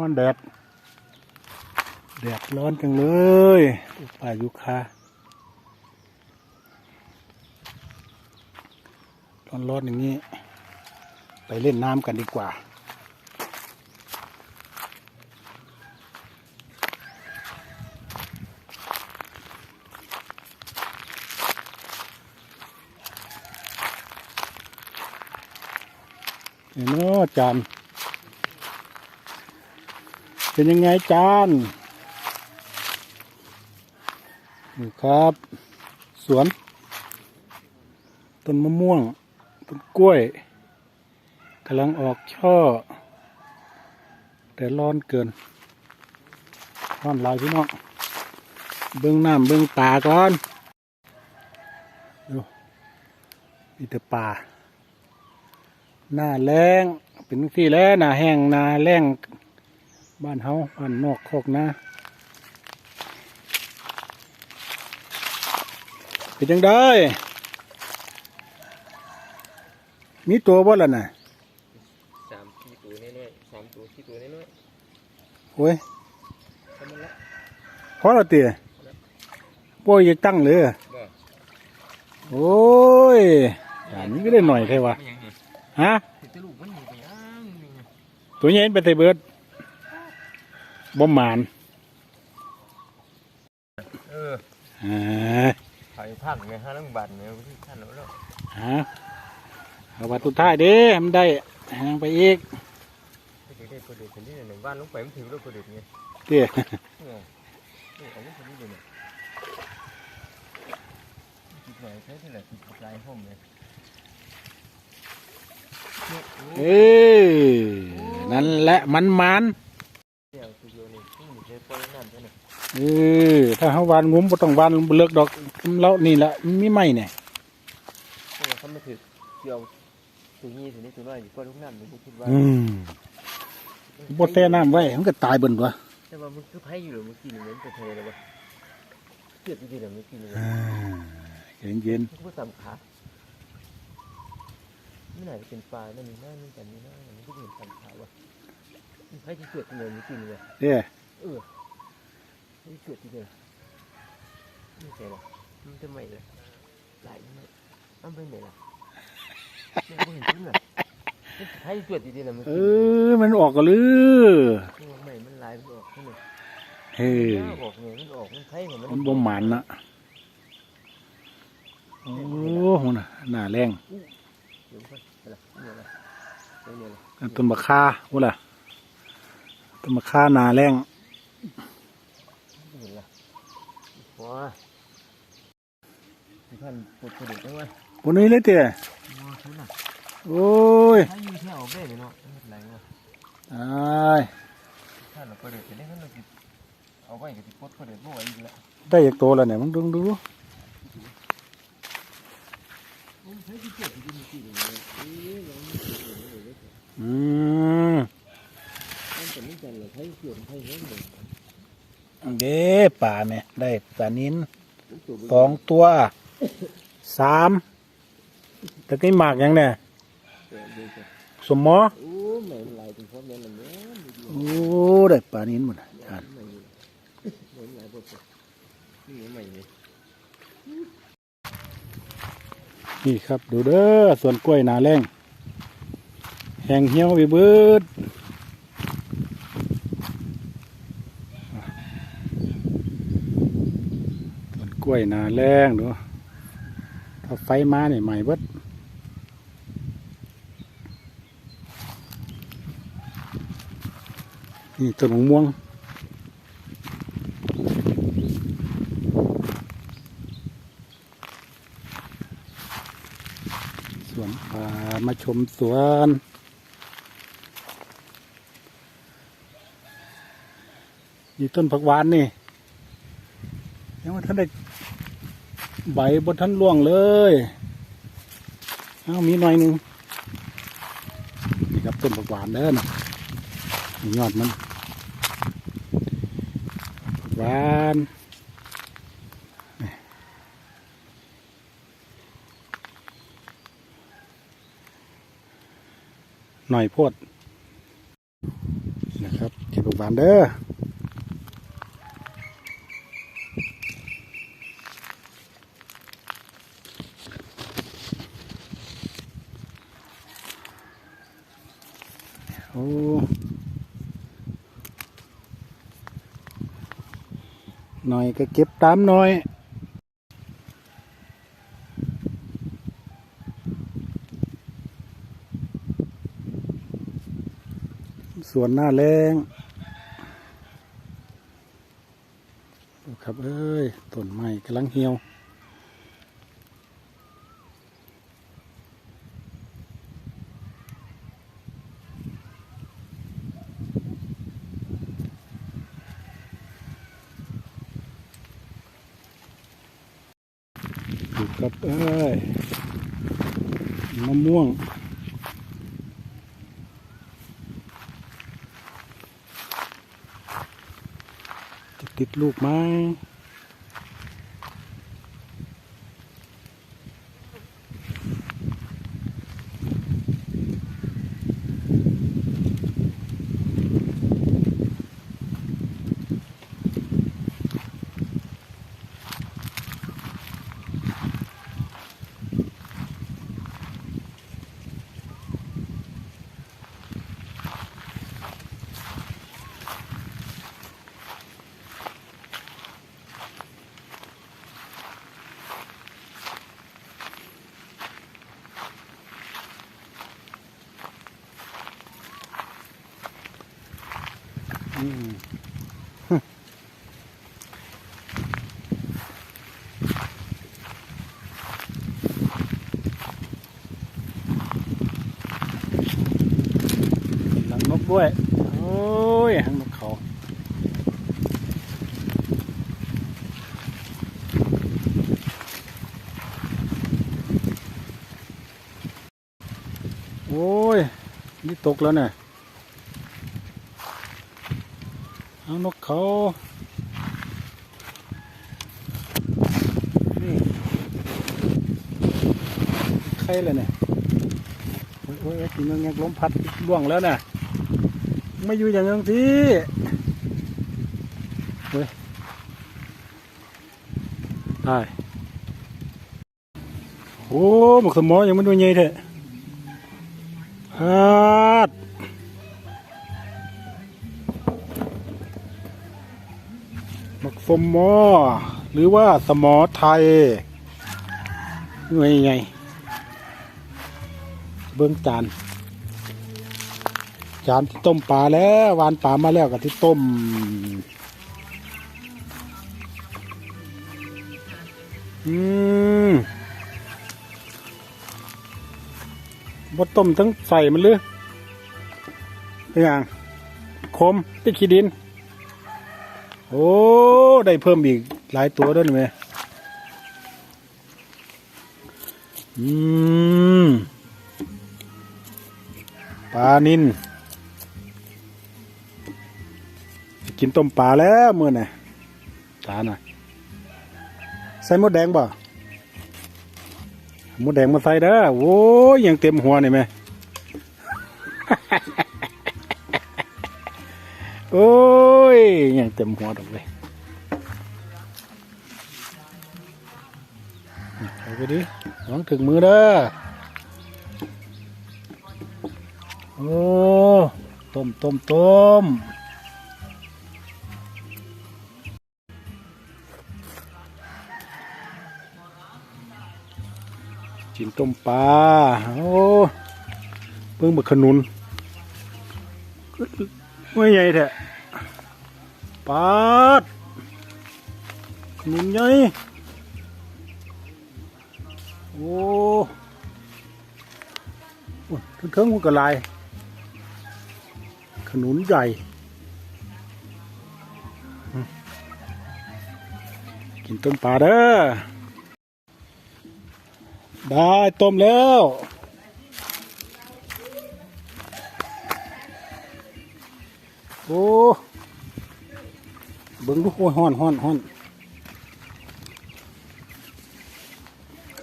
ฮ้อนแดด แดดร้อนจังเลยป่ายุคาร้อนรอนๆอย่างนี้ ไปเล่นน้ำกันดีกว่าเห็นเนาะจาน เป็นยังไงจานนี่ครับ สวน ต้นมะม่วง ต้นกล้วยกำลังออกช่อ แต่ร้อนเกิน ร้อนลายพี่น้องเบื้องน้ำเบื้องป่าก่อนดูมีแต่ป่า หน้าแรงเป็นที่แล้หน้าแห้งหน้าแรง บ้านเฮาบ้านนอกโคกนะเป็นจังได้ มีตัวบ่ล่ะน่ะสามสี่ตัวน้อยๆสามตัวสี่ตัวน้อยโอ้ยๆทำมันละพอและเตี๋ยป่วยอยากตั้งเลยบ่โอ้ยอย่างนี้ก็ได้หน่อยแค่วะไม่ยังนี่ฮะเห็นแต่ลูกมันอยู่ไปย่างนี่ไงตัวใหญ่เป็นไตเบิด บ่หมานเอออ่าไผ่พันไงห้าลังบาทไงที่ท่านเอาแล้วฮะเอาวัตถุท้ายเด้ให้มันได้หางไปอีกที่เด็กๆก็เด็กคนนี้หนึ่งบ้านลงไปมันถือแล้วก็เด็กไงเตี้ยเนี่ยนี่เอาไว้คนนี้เลยเนี่ยติดไหนใช้ที่ไหนติดลายห้องเลยเนี่ยโอ้เอ้ยนั่นแหละมันมัน เออถ้าเฮาวานงุ้มบ่ต้องวานเลิกดอกแล้วนี่แหละมันมีไหมเนี่ยเพราะว่าเขาไม่ถือเกี่ยวตัวนี้ตัวนี้ตัวน้อยอยู่ก็ลูกน้ำนี่ผมคิดว่าอืมบ่แช่น้ำไว้มันก็ตายเบิ่นตัวแต่ว่ามันคือไผ่อยู่หรือมันกินเหมือนจะเทเลยวะเกียดจริงๆหรือไม่กินเลยอ่าเย็นมันก็สามขาไม่ไหนจะเป็นปลานั่นนี่น่ามันแต่นี่น่ามันก็เหมือนสามขาวะมันไผ่ที่เกียดจริงเลยไม่กินเลยๆเด้อเออ ไม่เกียดจริงเลยไม่ใช่หรอมันจะไม่เลยหลายไม่มันไปไหนล่ะเนี่ยไม่เห็นจริงเลยไผ่เกียดจริงๆเลยมันเอกินอมันออกก็ลือไม่มันลายมันออกใช่ไหมเฮ้ยออกเนี่ยมันออกมันไผ่ของมันมันบ่หมันนะโอ้โหน่ะหน้าแรงเดี๋ยวก่อนอะไรเนี่ยอะไรเนี่ยอะไรอันต้นมะค่าโอ้ล่ะต้นมะค่าหน้าแรง เห็นละว้า ท่านปวดกระดูกได้ไหมบนนี้เลยเตี้ยว้าคุณน่ะโอ้ยถ้าอยู่ที่เอาเบ้เนาะไม่เป็นไรวะตายถ้าเรากระดูกจะได้ท่านเราจิเอาไว้กับที่ปวดกระดูกบ่ไหวอีกแล้วได้อีกตัวแล้วเนี่ยมึงดูดูผมใช้ที่เจ็บที่มีกี่เลยเอ๊ะยังไม่ เจ็บเลยเนี่ยวใช้เฮ้ยเลยเด้ป่าแม่ได้ปลานิ้นสองตัวสามต่ก็หมากยังเนี่ยสมมอโอ้ได้ปลานิ้นหมดอ่านไม่ดีแม่ลายปวดนี่ครับดูเด้อส่วนกล้วยหนาแรงแหงเหี่ยวไปเบิดสวนก ล้วยนาแรงดูถ้าไฟมาเนี่ยใหม่เบิดนี่ต้นมะม่วงสวนป่ามาชมสวนนี่ต้นผักหวานนี่ยังว่าท่านได้ ใบบนท่านร่วงเลยเอามีหน่อยหนึ่งนี่ครับต้นผักหวานเด้อนะนี่ยอดมันผักหวานหน่อยโพดนะครับที่ผักหวานเด้อโอ้ หน่อยก็เก็บตามหน่อย ส่วนหน้าแรงดูครับ เอ้ยต้นไม้กำลังเหี่ยว ดูครับเอ้ยมะม่วงจะติดลูกไหม หลังนกด้วย โอ้ยหางนกเขาโอ้ย นี่ตกแล้วเนี่ย หานกเขานี่ใครเลยเนี่ยโอ้ยโอ้ยทีนึงยังลมพัดล่วงแล้วน่ะไม่อยู่อย่างนั้นที่เฮ้ยได้โอ้หมกสมอยังไม่ดูใหญ่เถอะฮัด สมอ หรือว่าสมอไทยหน่วยไง เบื้องจาน จานที่ต้มปลาแล้ววานปลามาแล้วกับที่ต้ม อืมบดต้มทั้งใส่มันเลยเป็นอย่างคมติขี้ดิน โอ้ ได้เพิ่มอีกหลายตัวด้วยไหมอืมปลานินกินต้มปลาแล้วมื่อน่ะจานน่ะใส่หมดแดงบ่หมดแดงมาใส่เด้อโว้ยยังเต็มหัวนี่ไหมโอ้ ยยังเต็มหัวดอกเลยเอาไปดิลองถึงมือเด้อโอ้ต้มต้มต้มจินต้มปลาโอ้เพิ่งบักขนุนไม่ใหญ่แท้ ปาดขนุนใหญ่โอ้โอ้ทั้งเทิงมันก็ลาย ขนุนใหญ่ กินต้มปลาเด้อ ได้ต้มแล้ว เบิ้งลูกโอ้ยห้อนห้อนห้อน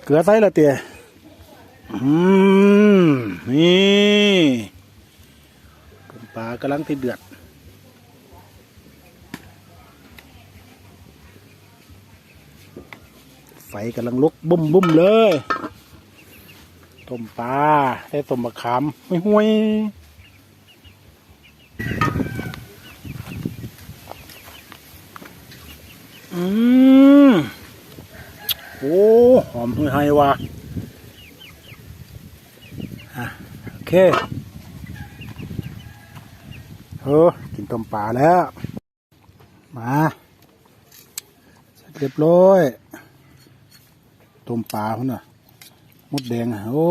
เกลือใส่ละเตี๋ยอืมนี่ปลากำลังที่เดือดไฟกำลังลุกบุ้มบุ้มเลยต้มปลาใด้ต้มมะขามไม่ห่วย อืมโอ้หอมหุยไฮว่ะอะโอเคเออกินต้มปลาแล้ว มาเสร็จเรียบร้อยต้มปลาพุ่นน่ะมดแดงอะโอ้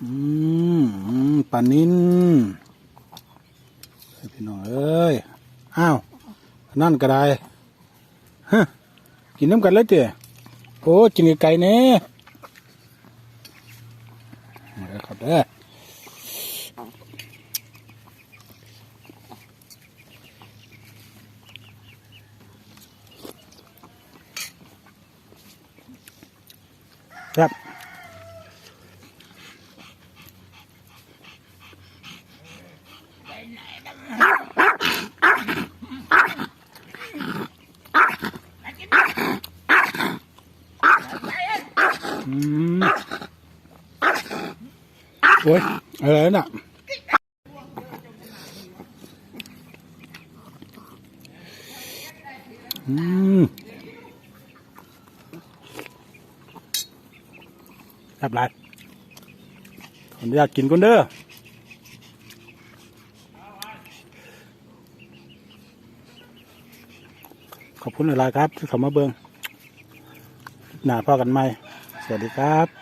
อืมปลานินเฮ้ยพี่น้องเอ้ย อ้าว นั่นก็ได้ฮะกินน้ำกันเลยเตี๋ยโอ้กินไก่เนี่มาเลยครับเด้อครับอืม โอ้ยอะไรน่ะอืมครับหลาขออนุญาตกินก่อนเด้อขอบคุณหลายๆครับที่เขามาเบิงหน้าพ่อกันไหมสวัสดีครับ